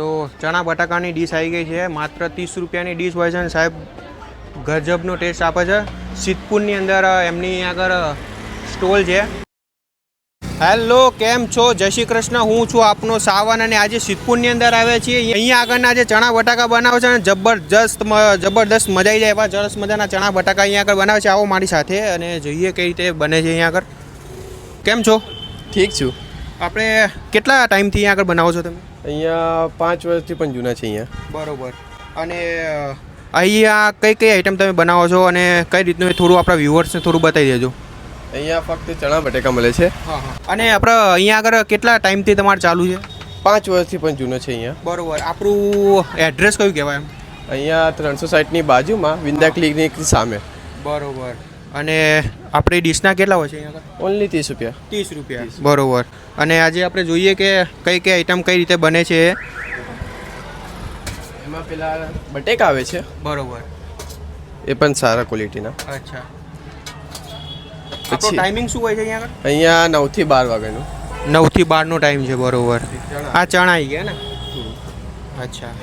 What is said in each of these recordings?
તો ચણા બટાકાની ડીશ આવી ગઈ છે. માત્ર ત્રીસ રૂપિયાની ડીશ હોય છે અને સાહેબ ગજબનો ટેસ્ટ આપે છે. સિદ્ધપુરની અંદર એમની આગળ સ્ટોલ છે. હેલો કેમ છો? જય શ્રી કૃષ્ણ હું છું આપનો સાવન અને આજે સિદ્ધપુરની અંદર આવ્યા છીએ. અહીંયા આગળના જે ચણા બટાકા બનાવે છે ને જબરજસ્ત જબરદસ્ત મજા આવી જાય એવા સરસ મજાના ચણા બટાકા અહીંયા આગળ બનાવે છે. આવો મારી સાથે અને જોઈએ કઈ રીતે બને છે અહીંયા આગળ. કેમ છો? ઠીક છું. આપણે કેટલા ટાઈમથી અહીંયા આગળ બનાવો છો તમે? અહીંયા પાંચ વર્ષથી પણ જૂના છે અહીંયા. બરોબર. અને અહીંયા કઈ કઈ આઈટમ તમે બનાવો છો અને કઈ રીતનું એ થોડું આપણા વ્યુઅર્સને થોડું બતાવી દેજો. અહીંયા ફક્ત ચણા બટેકા મળે છે. અને આપણે અહીંયા આગળ કેટલા ટાઈમથી તમારે ચાલુ છે? પાંચ વર્ષથી પણ જૂનો છે અહીંયા. બરોબર. આપણું એડ્રેસ કયું કહેવાય એમ? અહીંયા ત્રણસો સાઠની બાજુમાં વિંદા ક્લિનિક સામે. બરોબર. અને આપણી ડીશના કેટલા હોય છે ઓનલી ત્રીસ રૂપિયા. ત્રીસ રૂપિયા. બરોબર. અને આજે આપણે જોઈએ કે કઈ કઈ આઈટમ કઈ રીતે બને છે. એમાં પેલા બટેકા આવે છે. બરોબર. એ પણ સારા ક્વોલિટીના અચ્છા. પછી ટાઈમિંગ શું હોય છે અહીંયા અહીંયા નવથી બાર વાગ્યાનું. નવથી બારનો ટાઈમ છે બરોબર. આ ચણા આવી ગયા ને? અચ્છા.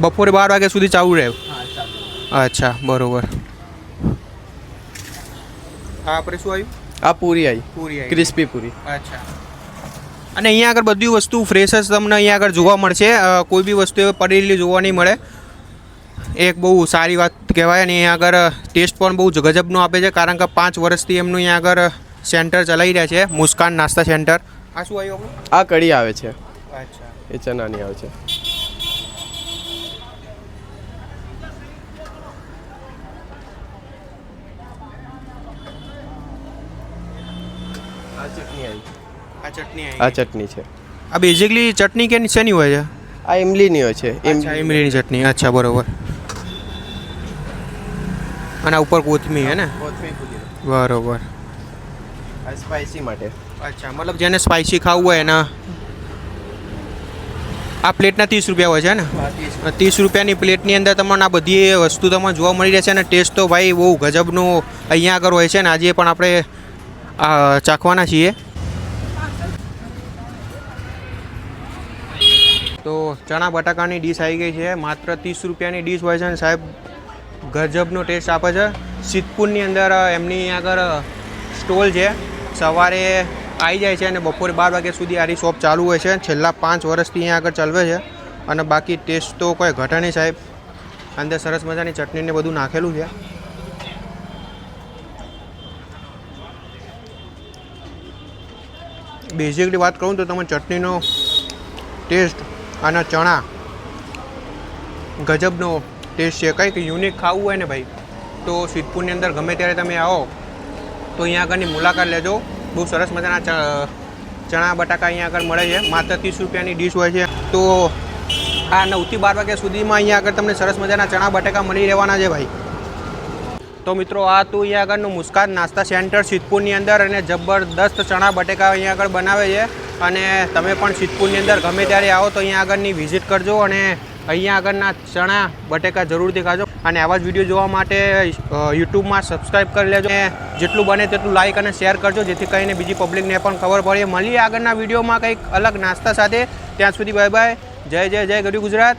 બપોરે બાર વાગ્યા સુધી ચાલુ રહે? અચ્છા બરોબર. આ આપણે શું આવ્યું? આ પૂરી આવી પૂરી આવી ક્રિસ્પી પૂરી. અચ્છા. અને અહીંયા આગળ બધી વસ્તુ ફ્રેશ જ તમને અહીંયા આગળ જોવા મળશે. કોઈ બી વસ્તુ પડેલી જોવા નહીં મળે. એક બહુ સારી વાત કહેવાય અને અહીંયા આગળ ટેસ્ટ પણ બહુ ગજબનો આપે છે કારણ કે પાંચ વર્ષથી એમનું અહીંયા આગળ સેન્ટર ચલાવી રહ્યા છે મુસ્કાન નાસ્તા સેન્ટર આ શું આવ્યું આ કઢી આવે છે. અચ્છા. એ ચનાની આવે છે. આ ચટણી આવી. આ ચટણી આ આવી ચટણી છે. આ બેઝિકલી ચટણી કે શેની હોય છે? આ ઇમલીની હોય છે. ઇમલીની ચટણી. અચ્છા બરોબર. અને ઉપર કોથમીર હે ને? કોથમીર બરોબર. આ સ્પાઇસી માટે. અચ્છા મતલબ જેને સ્પાઇસી ખાવું હોય એના આ પ્લેટના ત્રીસ રૂપિયા હોય છે ને? ત્રીસ રૂપિયાની પ્લેટની અંદર તમને આ બધી વસ્તુ તમને જોવા મળી રહેશે અને ટેસ્ટ તો ભાઈ બહુ ગજબનો અહીંયા આગળ હોય છે ને. આજે પણ આપણે આ ચાખવાના છીએ. તો ચણા બટાકાની ડીશ આવી ગઈ છે. માત્ર ત્રીસ રૂપિયાની ડીશ હોય છે અને સાહેબ, ગજબનો ટેસ્ટ આપે છે. સિદ્ધપુરની અંદર એમની આગળ સ્ટોલ છે. સવારે આવી જાય છે અને બપોરે બાર વાગ્યા સુધી આરી શોપ ચાલુ હોય છે. છેલ્લા પાંચ વર્ષથી અહીંયા આગળ ચાલવે છે. અને બાકી ટેસ્ટ તો કોઈ ઘટે નહીં સાહેબ. અંદર સરસ મજાની ચટણીને બધું નાખેલું છે. બેઝિકલી વાત કરું તો તમે ચટણીનો ટેસ્ટ આના ચણા ગજબનો ટેસ્ટ છે. કંઈક યુનિક ખાવું હોય ને ભાઈ, તો સિદ્ધપુરની અંદર ગમે ત્યારે તમે આવો, તો અહીંયા આગળની મુલાકાત લેજો. બહુ સરસ મજાના ચણા, બટાકા અહીંયા આગળ મળે છે. માત્ર ત્રીસ રૂપિયાની ડીશ હોય છે. તો આ નવથી બાર વાગ્યા સુધીમાં અહીંયા આગળ તમને સરસ મજાના ચણા, બટાકા મળી રહેવાના છે ભાઈ. તો મિત્રો, આ તું અહીંયા આગળનું મુસ્કાન નાસ્તા સેન્ટર સિદ્ધપુરની અંદર અને જબરદસ્ત ચણા બટેકા અહીંયા આગળ બનાવે છે. અને તમે પણ સિદ્ધપુરની અંદર ગમે ત્યારે આવો તો અહીંયા આગળની વિઝિટ કરજો અને અહીંયા આગળના ચણા બટેકા જરૂરથી ખાજો. અને આવા જ વીડિયો જોવા માટે યુટ્યુબમાં સબસ્ક્રાઈબ કરી લેજો. અને જેટલું બને તેટલું લાઇક અને શેર કરજો, જેથી કરીને બીજી પબ્લિકને પણ ખબર પડે. મળીએ આગળના વિડીયોમાં કંઈક અલગ નાસ્તા સાથે. ત્યાં સુધી બાય બાય. જય જય જય ગરી ગુજરાત.